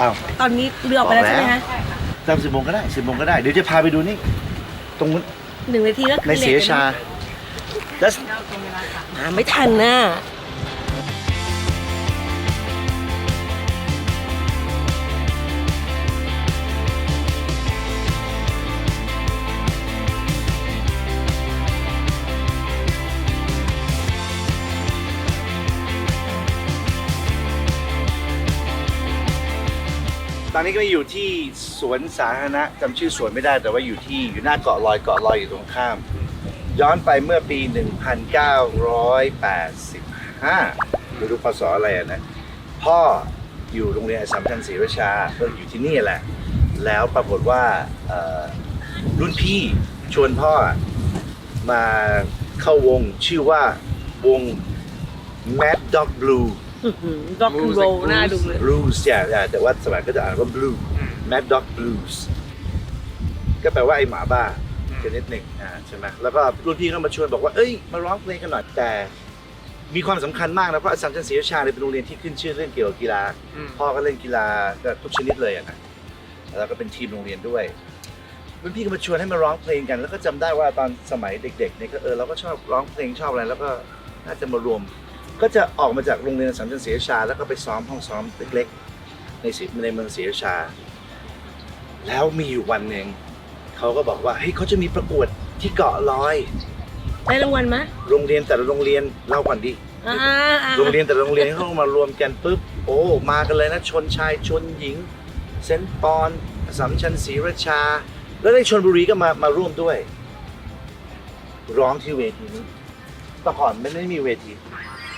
อ้าวตอนนี้เรือออกไปแล้วออกใช่แล้วไหมคะจำสิบโมงก็ได้สิบโมงก็ได้ เดี๋ยวจะพาไปดูนี่ ตรงนู้นหนึ่งนาทีก็คือในศรีราชาแล้ว หาไม่ทันน่ะ ตอนนี้ก็อยู่ที่สวนสาธารณะจำชื่อสวนไม่ได้ แต่ว่าอยู่ที่อยู่หน้าเกาะลอยเกาะลอยอยู่ตรงข้าม ย้อนไปเมื่อปี 1985ไม่รู้พศอะไรอะนะ พ่ออยู่โรงเรียนอัสสัมชัญศรีราชาก็อยู่ที่นี่แหละ แล้วปรากฏว่าเอ่อรุ่นพี่ชวนพ่อมาเข้าวงชื่อว่าวง Mad Dog Blue ด็อกโรน่าดูเลย Blues เนี่ยอ่าแต่ว่าสมัยก็จะอ่านว่า Blue Mad Dog Blues ก็แปลว่าไอหมาบ้าชนิดหนึ่งอ่าใช่ไหมแล้วก็รุ่นพี่ก็มาชวนบอกว่าเอ้ยมาร้องเพลงกันหน่อยแต่ มีความสำคัญมากนะเพราะอัสสัมชัญศรีราชาเนี่ยเป็นโรงเรียนที่ขึ้นชื่อเรื่องเกี่ยวกับกีฬา พ่อก็เล่นกีฬาก็ทุกชนิดเลยอะนะแล้วก็เป็นทีมโรงเรียนด้วยรุ่นพี่ก็มาชวนให้มาร้องเพลงกัน แล้วก็จำได้ว่าตอนสมัยเด็กๆเนี่ยก็เออเราก็ชอบร้องเพลงชอบอะไรแล้วก็น่าจะมารวม ก็จะออกมาจากโรงเรียนอัสสัมชัญศรีราชา แล้วก็ไปซ้อมห้องซ้อมเล็กๆ ในศรีในเมืองศรีราชา แล้วมีอยู่วันหนึ่งเขาก็บอกว่าเฮ้ยเขาจะมีประกวดที่เกาะลอย ได้รางวัลไหมโรงเรียนแต่ละโรงเรียนเล่าก่อนดิอ่าอ่าโรงเรียนแต่ละโรงเรียนเขามารวมกันปุ๊บโอ้มากันเลยนะชนชายชนหญิง เซนต์ปอนอัสสัมชัญศรีราชา แล้วในชนบุรีก็มามาร่วมด้วย ร้องที่เวทีนี้แต่ก่อนไม่ได้มีเวที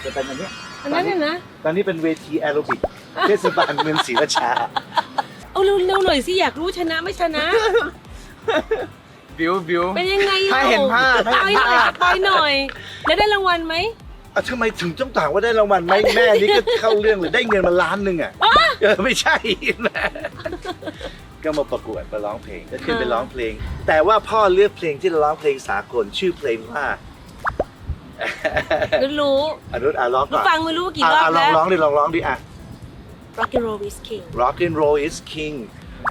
จะเป็นอันเนี้ยอันนั้นเนี่ยนะ ตอนนี้เป็นเวทีแอโรบิกเทศบาลเมืองศรีราชา เอาเร็วๆหน่อยสิอยากรู้ชนะไม่ชนะ บิวบิว เป็นยังไงถ้าเห็นภาพสปอยหน่อยสปอยหน่อย แล้วได้รางวัลไหมอะทำไมถึงต้องถามว่าได้รางวัลไหมแม่นี่ก็เข้าเรื่องเลยได้เงินมาล้านหนึ่งอะเออไม่ใช่แม่ก็มาประกวดมาร้องเพลงก็ขึ้นไปร้องเพลง แต่ว่าพ่อเลือกเพลงที่จะร้องเพลงสากลชื่อเพลงว่า รู้รู้อนุษย์อะร้องรู้ก่อนฟังไม่รู้กี่อะรอบอะลอแล้งวร้องดิลองร้องดิอะ Rock and Roll is King Rock and roll is king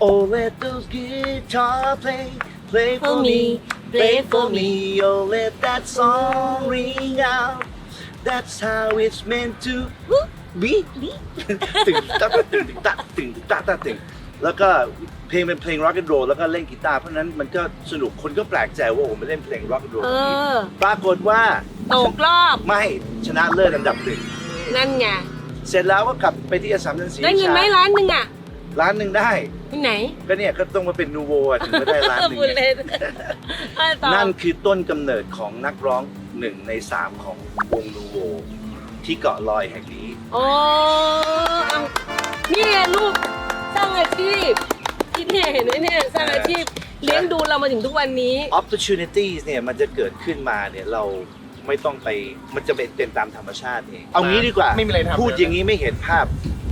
Oh let those guitar play play for For me me, play for me Oh let that song ring out That's how it's meant to be ตึงตักตึงตึงตักตึงตึงตักตักตึงแล้วก็เพลงเป็นเพลง rock and roll แล้วก็เล่นกีตาร์เพราะฉะนั้นมันก็สนุกคนก็แปลกใจว่าผมไม่เล่นเพลง rock and roll เอแบบนี้อปรากฏว่า ตกรอบ ไม่ชนะเลิศอันดับหนึ่งนั่นไง เสร็จแล้วก็กลับไปที่อสสัมชัญศรีได้เงินไหมราชาล้านหนึ่งอะร้านหนึ่งได้ ที่ไหนก็เนี่ยก็ต้องมาเป็นนูโวอะถึงจะได้ร้านหนึ่งบุญเนี่ยเล่นอะต่อนั่นคือต้นกำเนิดของนักร้องหนึ่งในสามของวงนูโวที่เกาะลอยแห่งนี้ โอ้เอานี่ไงลูกสร้างอาชีพที่เนี่ยเห็นไหมเนี่ยสร้างอาชีพเลี้ยงดูเรามาถึงทุกวันนี้ opportunities เนี่ยมันจะเกิดขึ้นมาเนี่ยเรา ไม่ต้องไป มันจะเป็นตามธรรมชาติเองเอางี้ดีกว่าไม่มีอะไรทำ พูดอย่างนี้ไม่เห็นภาพ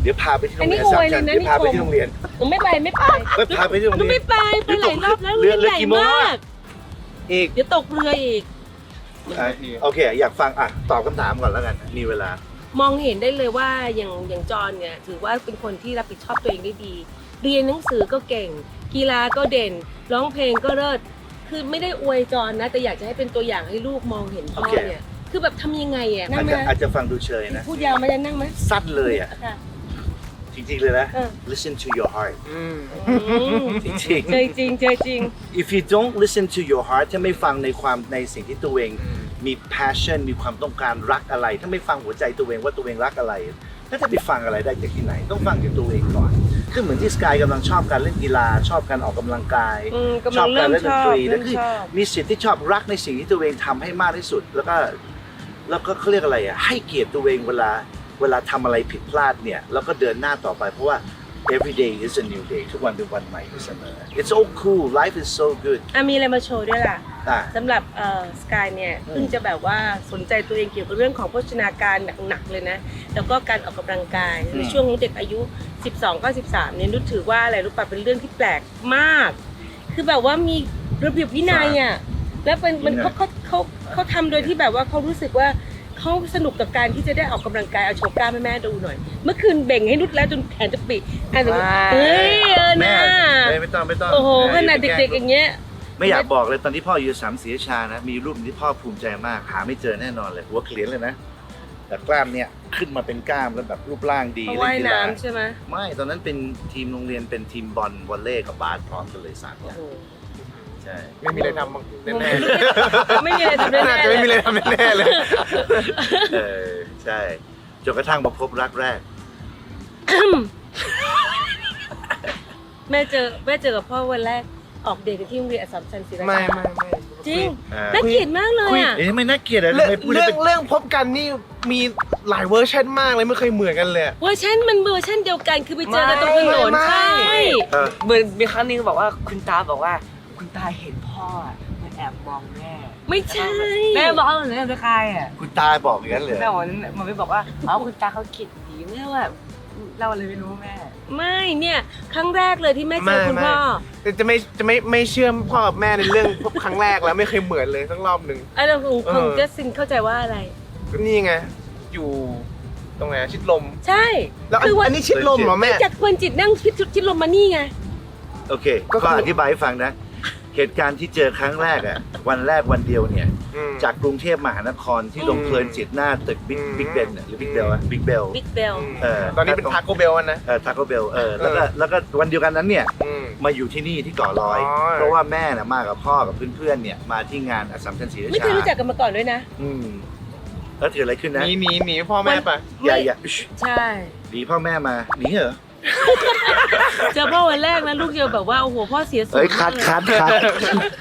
เดี๋ยวพาไปที่โรงเรียนอันนี้สามอวยเลจัยนนะ เดี๋ยวพาไปนี่ชมที่โรงเรียนหนูไม่ไปไม่ไปไม่พาไปที่โรงหนูเรียนไม่ไปไปหลายรอบแล้วเรือเรือเรือใหญ่กี่โมงมากอีกเดี๋ยวตกเรืออีก อะโอเค อยากฟังอะตอบคำถามก่อนแล้วกัน มีเวลา มองเห็นได้เลยว่าอย่างอย่างจอนเนี่ยถือว่าเป็นคนที่รับผิดชอบตัวเองได้ดี เรียนหนังสือก็เก่ง กีฬาก็เด่น ร้องเพลงก็เลิศ คือไม่ได้อวยจอนนะ แต่อยากจะให้เป็นตัวอย่างให้ลูกมองเห็นพ่อโอเคเนี่ยคือแบบทำยังไงอะนั่อางจไหมจะอาจจะฟังดูเชยนะ พูดยาวไหมาจะนั่งไหมสั้นเลยอะ ค่ะ จริงๆเลยนะ เออ listen to your heart อืมอืมจริงเจอจริงเจอจริง ๆ if you don't listen to your heart ถ้าไม่ฟังในความในสิ่งที่ตัวเองมี passion มีความต้องการรักอะไร ถ้าไม่ฟังหัวใจตัวเองว่าตัวเองรักอะไรแล้วจะไปฟังอะไรได้จากที่ไหน ต้องฟังจากตัวเองก่อน คือเหมือนที่สกายกำลังชอบการเล่นกีฬา ชอบการออกกำลังกาย อืมกำชลัองบเริ่การมเล่นชดนอบตรีเริ่แล้วมคือชอบ มีสิทธิ์ที่ชอบรักในสิ่งที่ตัวเองทำให้มากที่สุด แล้วก็แล้วก็เขาเรียกอะไรอะให้เกียรติตัวเองเวลาเวลาทำอะไรผิดพลาดเนี่ยแล้วก็เดินหน้าต่อไป เพราะว่า every day is a new day ทุกวันเป็นวันใหม่เสมอ it's so cool life is so good อะมีอะไรมาโชว์ด้วยล่ะอะ สำหรับเอ่อสกายเนี่ยอืมเพิ่งจะแบบว่าสนใจตัวเองเกี่ยวกับเรื่องของโภชนาการหนักๆเลยนะ แล้วก็การออกกำลังกายในช่วงของเด็กอายุ 12 ก็13เนี่ยนุชถือว่าอะไรรู้ป่ะเป็นเรื่องที่แปลกมาก คือแบบว่ามีระเบียบวินัยอะแล้วเป็นมันเขาเขาเขาเขาทำโดยที่แบบว่าเขารู้สึกว่า เขาสนุกกับการที่จะได้ออกกำลังกายเอาโชว์กล้ามให้แม่ดูหน่อย เมื่อคืนเบ่งให้นุชแล้วจนแขนจะปิอะเฮ้ยเออแม่นะไม่ไม่ต้องไม่ต้องโอ้โหแม่ขนาดอย่ไปแล้เด็กๆอย่างเงี้ยไม่อยากบอกเลยตอนที่พ่ออยู่สามศรีราชานะ มีรูปหนึ่งที่พ่อภูมิใจมากหาไม่เจอแน่นอนเลยหัวเขลียนเลยนะแต่กล้ามเนี่ยขึ้นมาเป็นกล้ามแล้วแบบรูปร่างดีเขาเล่ว่ายนกีฬาน้ำใช่ไหมไม่ตอนนั้นเป็นทีมโรงเรียนเป็นทีมบอลวอลเล่กับบาสพร้อมกันเลยสามอโอ้ย่างโหใช่ไม่มีอะไรทำบ้างแน่ไม่มีอะไรทำๆได้น่าแน่จะเลไม่มีอะไรยทำแน่ๆเลยเออใช่จนกระทั่งมาพบรักแรก แม่เจอแม่เจอกับพ่อวันแรกออกเดทกันที่โรงเรียนอัสสัมชัญศรีราชาไม่ไม่ไม่จริงอ่า น่าเกลียดมากเลยอะเอ๊ะไม่น่าเกลียดอะเรื่ทำองไมพูดเรื่ได้องเป็นเรื่องพบกันนี่มีหลายเวอร์ชันมากเลยไม่เคยเหมือนกันเลยอะเวอร์ชันมันเวอร์ชันเดียวกันคือไปเจอกันตรงถนนไม่ใช่เออเหมือนมีครั้งหนึงบอกว่าคุณตาบอกว่า คุณตาเห็นพ่ออะมันแอบมองแม่ไม่ใช่ แม่บอกว่าเหมือนเป็นใครอะคุณตาบอกอย่างนั้นเลยแม่บอกว่ามันไม่บอกว่าอ๋อคุณตาเขาคิดดีแม่ว่าเราอะไรไม่รู้แม่ ไม่เนี่ยครั้งแรกเลยที่แม่เจอคุณพ่อแต่จะไม่จะไม่ไม่เชื่อมพ่อกับแม่ในเรื่องพบครั้งแรกแล้วไม่เคยเหมือนเลยสักรอบหนึ่งไอ้เราคงเออคงจะซินเข้าใจว่าอะไรก็นี่ไงอยู่ตรงไหนอะชิดลม ใช่แล้วอันคือว่าอันนี้ชิดลมเหรอแม่จากคนจิตนั่งพิดชิดลมมานี่ไงโอเค ก็คือก็อธิบายให้ฟังนะ เหตุการณ์ที่เจอครั้งแรกอะวันแรกวันเดียวเนี่ย อืม จากกรุงเทพมหานครที่ลงเพลินจิตหน้าตึกบิ๊กอืม บิ๊กเบนหรือบิ๊กเบลอะบิ๊กเบล บิ๊กเบล เออ ตอนนี้เป็นทาโกเบลนะ เออทาโกเบลเออแล้วก็เออแล้วก็วันเดียวกันนั้นเนี่ย อืม มาอยู่ที่นี่ที่เกาะลอย อ๋อ เพราะว่าแม่น่ะมากับพ่อกับเพื่อนๆเนี่ยมาที่งานอัสสัมชัญศรีราชาไม่เคยรู้จักกันมาก่อนด้วยนะ อืมแล้วเกิดอะไรขึ้นนะหนีหนีหนีพ่อแม่ปะอย่าอย่าอุ๊ยใช่ หนีพ่อแม่มาหนีเหรอ เจอพ่อวันแรกนะลูกเจอแบบว่าโอ้โหพ่อเสียสูเฮ้ยคัดมากเลย คัดคัด